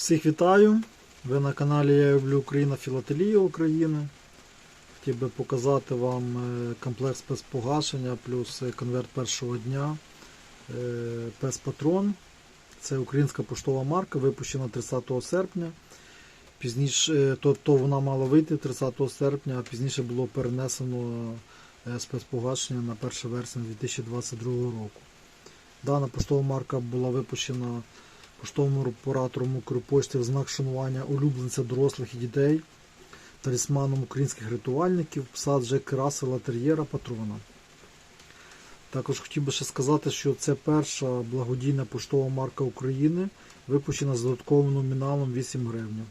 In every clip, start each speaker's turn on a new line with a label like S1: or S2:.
S1: Всіх вітаю! Ви на каналі Я люблю Україна Філателія України. Хотів би показати вам е, комплект спецпогашення плюс е, конверт першого дня е, Пес Патрон. Це українська поштова марка, випущена 30 серпня. Пізніше, е, тобто вона мала вийти 30 серпня, а пізніше було перенесено спецпогашення на 1 вересня 2022 року. Дана поштова марка була випущена поштовим оператором Укрпошти в знак шанування улюбленця дорослих і дітей, талісманом українських рятувальників, пса Джек Рассела Тер'єра Патрона. Також хотів би ще сказати, що це перша благодійна поштова марка України, випущена з додатковим номіналом 8 гривень.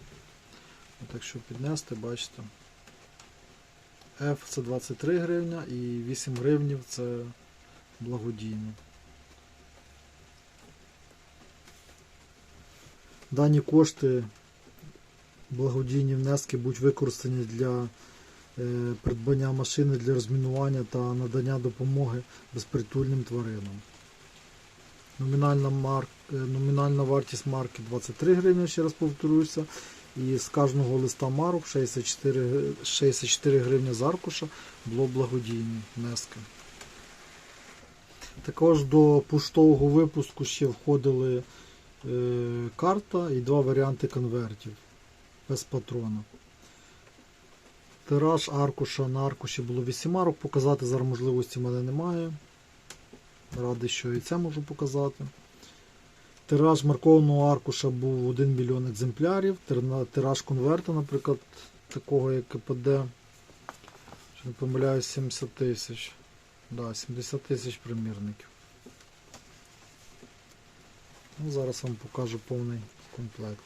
S1: Так що піднести, бачите. F це 23 гривня і 8 гривнів це благодійно. Дані кошти, благодійні внески будуть використані для е, придбання машини для розмінування та надання допомоги безпритульним тваринам. Номінальна, марк, е, номінальна вартість марки 23 гривні, ще раз повторюся. І з кожного листа марок 64, гри- 64 гривні з аркуша було благодійні внески. Також до поштового випуску ще входили карта і два варіанти конвертів без патрона. Тираж аркуша на аркуші було 8 арок. Показати зараз можливості в мене немає. Радий, що і це можу показати. Тираж маркованого аркуша був 1 мільйон екземплярів. Тираж конверта, наприклад, такого як КПД. Що не помиляюсь, 70 тисяч. Да, 70 тисяч примірників. Ну, зараз вам покажу повний комплект.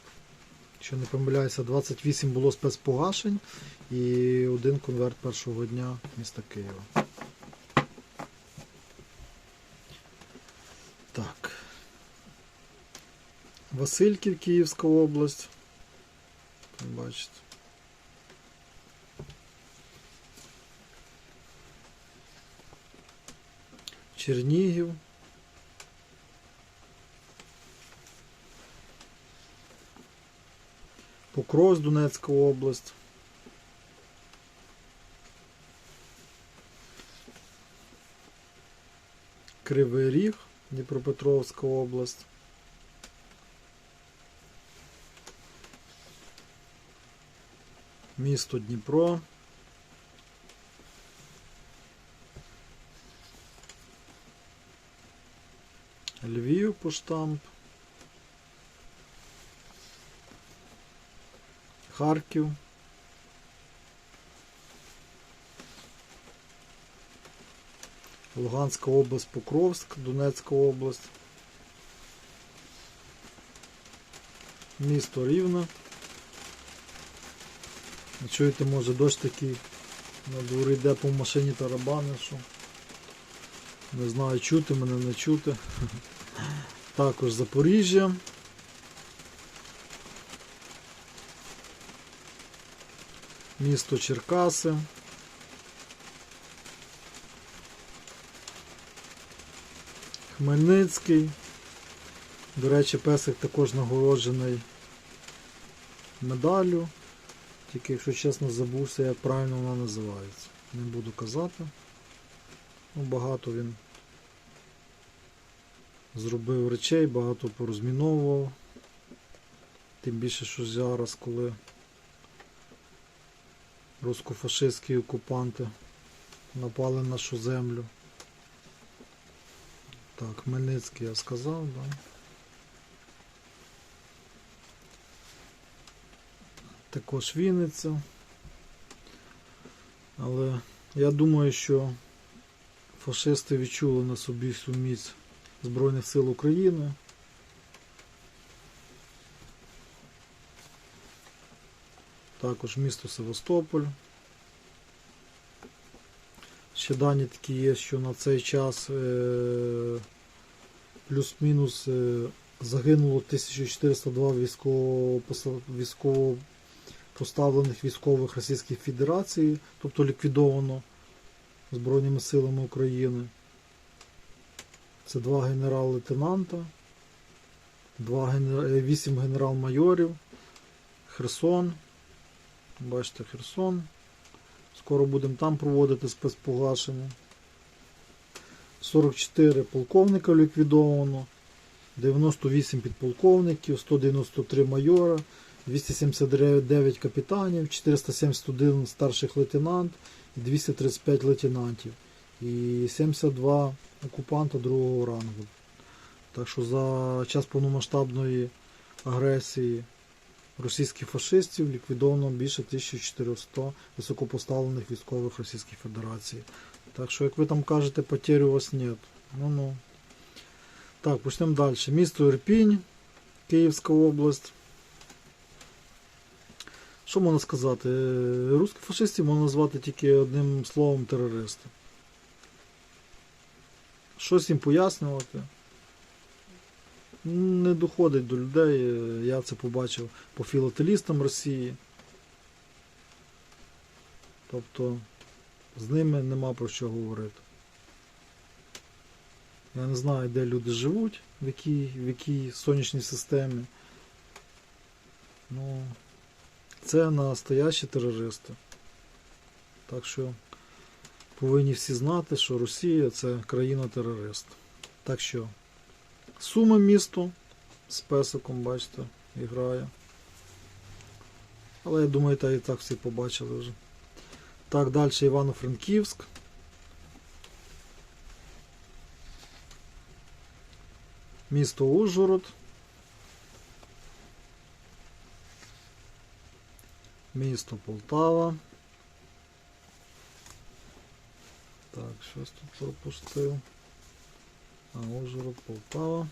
S1: Якщо не помиляюся, 28 було спецпогашень і один конверт першого дня міста Києва. Так. Васильків, Київська область. Бачите. Чернігів. Покровськ, Донецька область. Кривий Ріг, Дніпропетровська область. Місто Дніпро. Львів поштамп. Харків. Луганська область, Покровськ, Донецька область. Місто Рівне. Чуєте, може дощ такий на дворі йде по машині тарабани, що не знаю, чути мене, не чути. Також Запоріжжя. Місто Черкаси. Хмельницький. До речі, песик також нагороджений медаллю. Тільки, якщо чесно, забувся, як правильно вона називається. Не буду казати. Ну, багато він зробив речей, багато порозміновував. Тим більше, що зараз, коли русско-фашистські окупанти напали на нашу землю. Так, Хмельницький я сказав, да. Також Вінниця. Але я думаю, що фашисти відчули на собі всю міць Збройних сил України. Також місто Севастополь. Ще дані такі є, що на цей час е, плюс-мінус е, загинуло 1402 військово, поставлених військових Російської Федерації, тобто ліквідовано Збройними силами України. Це два генерал-лейтенанта. е, 8 генерал-майорів, Херсон. Бачите, Херсон. Скоро будемо там проводити спецпогашення. 44 полковника ліквідовано, 98 підполковників, 193 майора, 279 капітанів, 471 старших лейтенант 235 лейтенантів. І 72 окупанта другого рангу. Так що за час повномасштабної агресії російських фашистів ліквідовано більше 1400 високопоставлених військових Російської Федерації. Так що, як ви там кажете, потерь у вас нет. Ну ну. Так, почнемо далі. Місто Ірпінь, Київська область. Що можна сказати? Е, Русських фашистів можна назвати тільки одним словом терористи. Щось їм пояснювати. Не доходить до людей. Я це побачив по філателістам Росії. Тобто з ними нема про що говорити. Я не знаю, де люди живуть, в якій, в якій сонячній системі. Ну, це настоящі терористи. Так що повинні всі знати, що Росія це країна-терорист. Так що, Суми місто з песиком, бачите, грає. Але я думаю, та і так всі побачили вже. Так, далі Івано-Франківськ. Місто Ужгород. Місто Полтава. Так, щось тут пропустив. А, Ужгород, Полтава.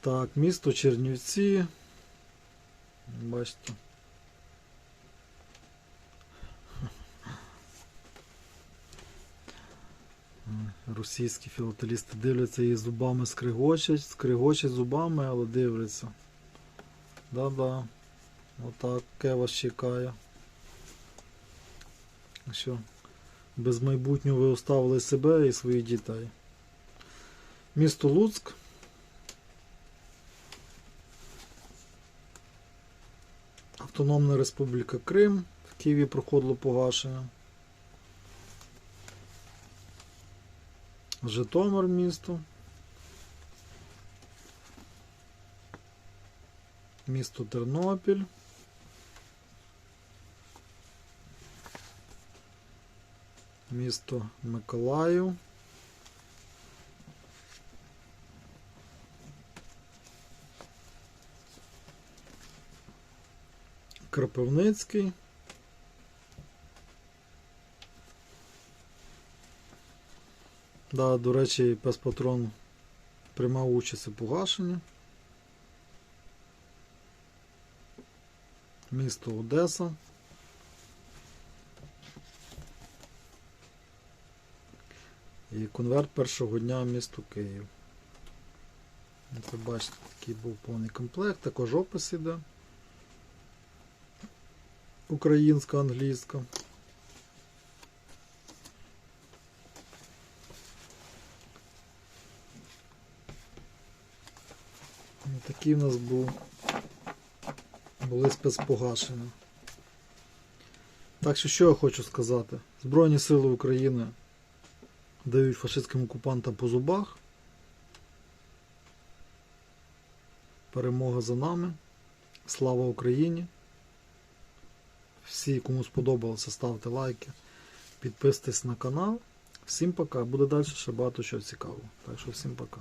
S1: Так, місто Чернівці. Бачите. Російські філателісти дивляться і зубами скригочать, скригочать зубами, але дивляться. Да-да. Отак ке вас чекає. Що? Без майбутнього ви оставили себе і своїх дітей. Місто Луцьк. Автономна Республіка Крим. В Києві проходило погашення. Житомир місто. Місто Тернопіль. Місто Миколаїв. Кропивницький. Да, до речі, пес патрон приймав участь у погашенні. Місто Одеса. І конверт першого дня місто Київ. Це бачите, такий був повний комплект, також опис іде. Українська, англійська. І Такий в нас був були спецпогашення. Так що що я хочу сказати? Збройні Сили України дають фашистським окупантам по зубах. Перемога за нами. Слава Україні! Всі, кому сподобалося, ставте лайки, підписуйтесь на канал. Всім пока. Буде далі ще багато чого цікавого. Так що всім пока.